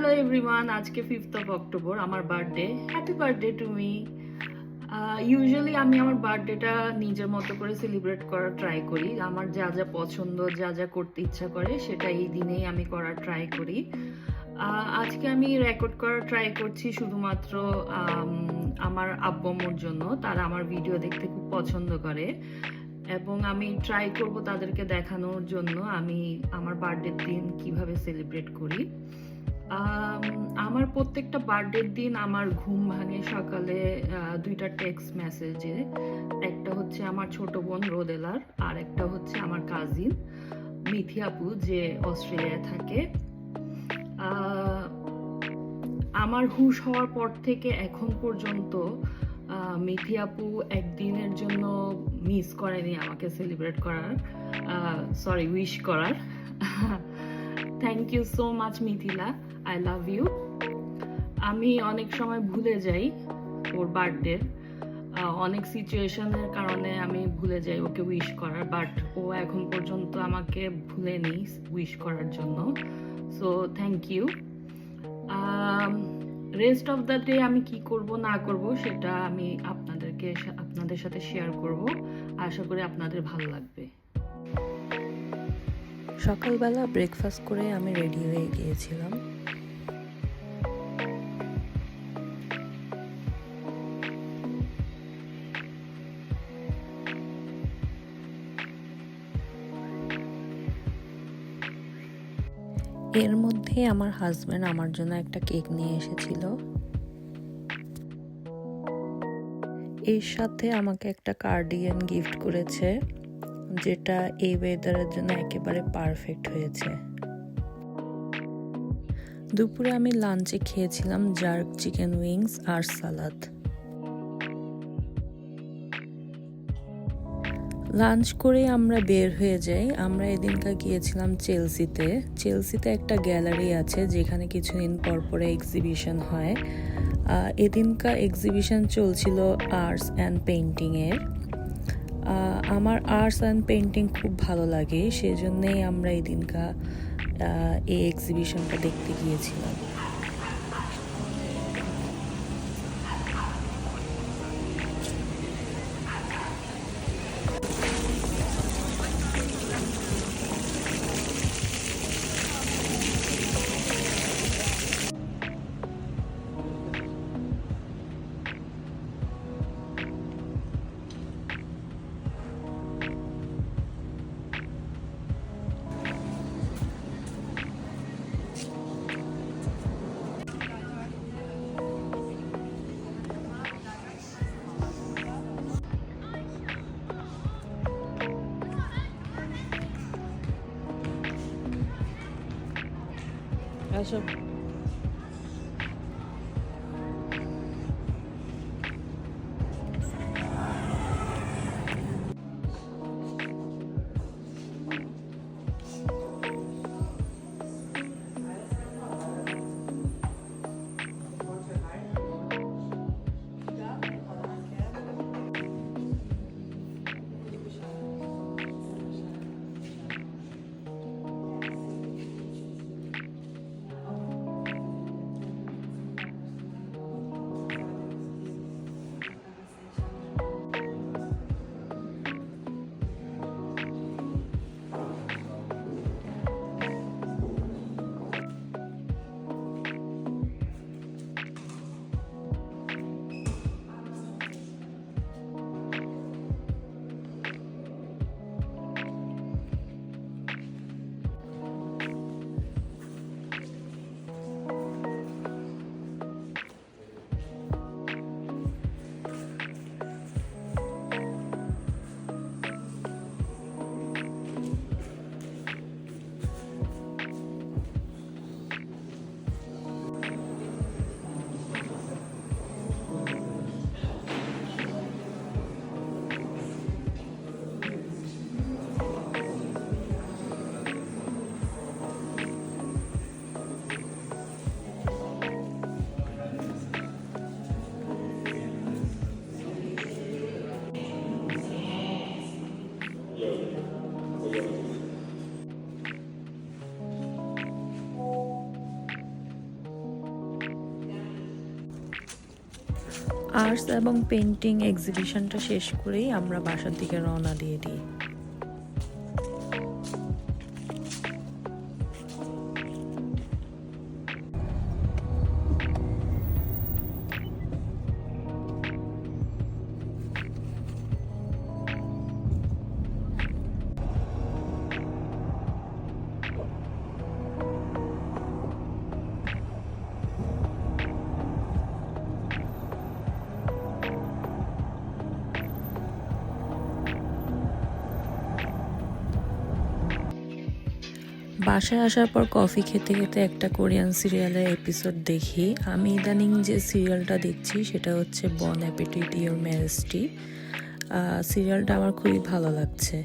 Hello everyone আজকে fifth of October আমার birthday happy birthday to me usually আমি আমার বার্থডেটা নিজের মতো করে সেলিব্রেট করার ট্রাই করি। আমার যা যা পছন্দ, যা যা করতে ইচ্ছা করে, সেটা এই দিনেই আমি করার ট্রাই করি। আজকে আমি রেকর্ড করার ট্রাই করছি শুধুমাত্র আমার আব্বম্মুর জন্য। তারা আমার ভিডিও দেখতে খুব পছন্দ করে। এবং আমি ট্রাই করব তাদেরকে দেখানোর জন্য। আমি আমার বার্থডের দিন কীভাবে সেলিব্রেট করি। আমার প্রত্যেকটা বার্থডের দিন আমার ঘুম ভাঙে সকালে দুইটা টেক্সট মেসেজে একটা হচ্ছে আমার ছোট বোন রোদেলার আর একটা হচ্ছে আমার কাজিন মিথি আপু যে অস্ট্রেলিয়ায় থাকে। আমার হুশ হওয়ার পর থেকে এখন পর্যন্ত আহ, মিথি আপু একদিনের জন্য মিস করেনি আমাকে সেলিব্রেট করার সরি উইশ করার। Thank you so much Mithila. I love you আমি অনেক সময় ভুলে যাই ওর বার্থডে অনেক সিচুয়েশনের কারণে আমি ভুলে যাই ওকে উইশ করার বাট ও এখন পর্যন্ত আমাকে ভুলে নেই উইশ করার জন্য। So thank you rest of the day আমি কি করব, না করব সেটা আমি আপনাদেরকে, আপনাদের সাথে শেয়ার করব। আশা করি আপনাদের ভালো লাগবে। সকালবেলা ব্রেকফাস্ট করে আমি রেডি হয়ে গিয়েছিলাম। এর মধ্যে আমার হাজব্যান্ড আমার জন্য একটা কেক নিয়ে এসেছিল। এর সাথে আমাকে একটা কার্ডিগান গিফট করেছে, যেটা এই ওয়েদারের জন্য একেবারে পারফেক্ট হয়েছে। দুপুরে আমি লাঞ্চে খেয়েছিলাম জার্ক চিকেন উইংস আর সালাদ লাঞ্চ করে আমরা বের হয়ে যাই। আমরা এদিনকার গিয়েছিলাম চেলসিতে চেলসিতে একটা গ্যালারি আছে, যেখানে কিছুদিন পর পরে এক্সিবিশন হয়। এদিনকার এক্সিবিশন চলছিল আর্টস অ্যান্ড পেন্টিংয়ের আমার আর্টস অ্যান্ড পেন্টিং খুব ভালো লাগে, সেজন্যই আমরা এদিনকার এই এক্সিবিশনটা দেখতে গিয়েছিলাম। 还是 আর্টস এবং পেন্টিং এক্সিবিশনটা শেষ করেই আমরা বাসার দিকে রওনা দিয়ে দিই। বাসায় আসার পর কফি খেতে খেতে একটা কোরিয়ান সিরিয়ালের এপিসোড দেখি। আমি ইদানিং যে সিরিয়ালটা দেখছি, সেটা হচ্ছে বন অ্যাপিটিট ইউর ম্যারেজটি সিরিয়ালটা আমার খুবই ভালো লাগছে।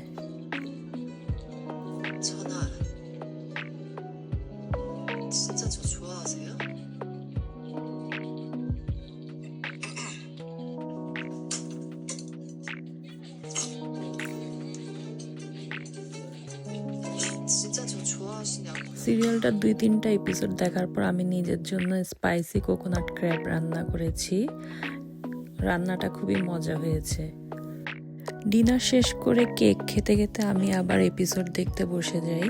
সিরিয়ালটার দুই, তিনটা এপিসোড দেখার পর আমি নিজের জন্য স্পাইসি কোকোনাট ক্র্যাব রান্না করেছি। রান্নাটা খুবই মজা হয়েছে। ডিনার শেষ করে কেক খেতে খেতে আমি আবার এপিসোড দেখতে বসে যাই।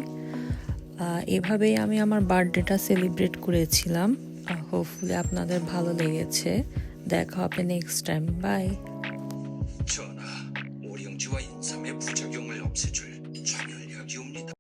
এভাবেই আমি আমার বার্থডেটা সেলিব্রেট করেছিলাম। হোপফুলি আপনাদের ভালো লেগেছে। দেখা হবে নেক্সট টাইম বাই